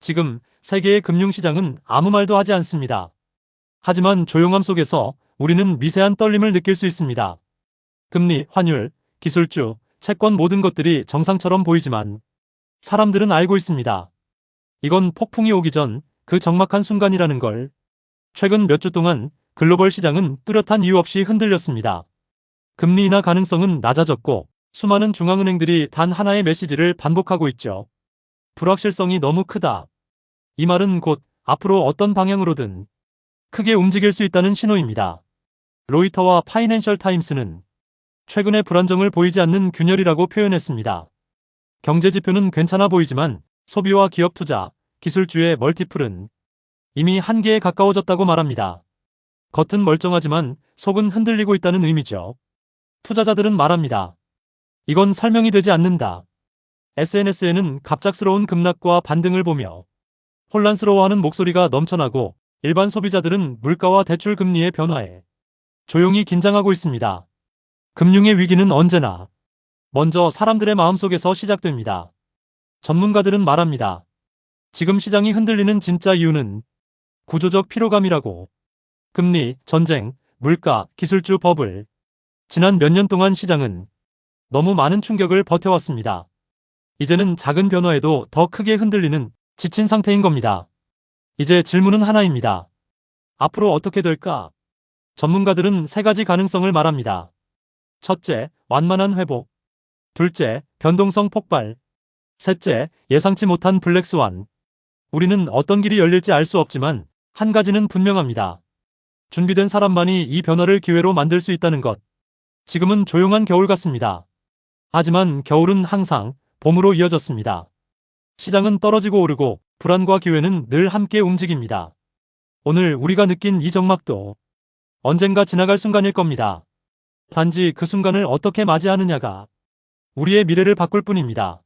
지금 세계의 금융시장은 아무 말도 하지 않습니다. 하지만 조용함 속에서 우리는 미세한 떨림을 느낄 수 있습니다. 금리, 환율, 기술주, 채권 모든 것들이 정상처럼 보이지만 사람들은 알고 있습니다. 이건 폭풍이 오기 전 그 적막한 순간이라는 걸. 최근 몇 주 동안 글로벌 시장은 뚜렷한 이유 없이 흔들렸습니다. 금리 인하 가능성은 낮아졌고 수많은 중앙은행들이 단 하나의 메시지를 반복하고 있죠. 불확실성이 너무 크다. 이 말은 곧 앞으로 어떤 방향으로든 크게 움직일 수 있다는 신호입니다. 로이터와 파이낸셜 타임스는 최근의 불안정을 보이지 않는 균열이라고 표현했습니다. 경제 지표는 괜찮아 보이지만 소비와 기업 투자, 기술주의 멀티플은 이미 한계에 가까워졌다고 말합니다. 겉은 멀쩡하지만 속은 흔들리고 있다는 의미죠. 투자자들은 말합니다. 이건 설명이 되지 않는다. SNS에는 갑작스러운 급락과 반등을 보며 혼란스러워하는 목소리가 넘쳐나고 일반 소비자들은 물가와 대출 금리의 변화에 조용히 긴장하고 있습니다. 금융의 위기는 언제나 먼저 사람들의 마음속에서 시작됩니다. 전문가들은 말합니다. 지금 시장이 흔들리는 진짜 이유는 구조적 피로감이라고. 금리, 전쟁, 물가, 기술주 버블. 지난 몇 년 동안 시장은 너무 많은 충격을 버텨왔습니다. 이제는 작은 변화에도 더 크게 흔들리는 지친 상태인 겁니다. 이제 질문은 하나입니다. 앞으로 어떻게 될까? 전문가들은 세 가지 가능성을 말합니다. 첫째, 완만한 회복. 둘째, 변동성 폭발. 셋째, 예상치 못한 블랙스완. 우리는 어떤 길이 열릴지 알 수 없지만 한 가지는 분명합니다. 준비된 사람만이 이 변화를 기회로 만들 수 있다는 것. 지금은 조용한 겨울 같습니다. 하지만 겨울은 항상 봄으로 이어졌습니다. 시장은 떨어지고 오르고 불안과 기회는 늘 함께 움직입니다. 오늘 우리가 느낀 이 적막도 언젠가 지나갈 순간일 겁니다. 단지 그 순간을 어떻게 맞이하느냐가 우리의 미래를 바꿀 뿐입니다.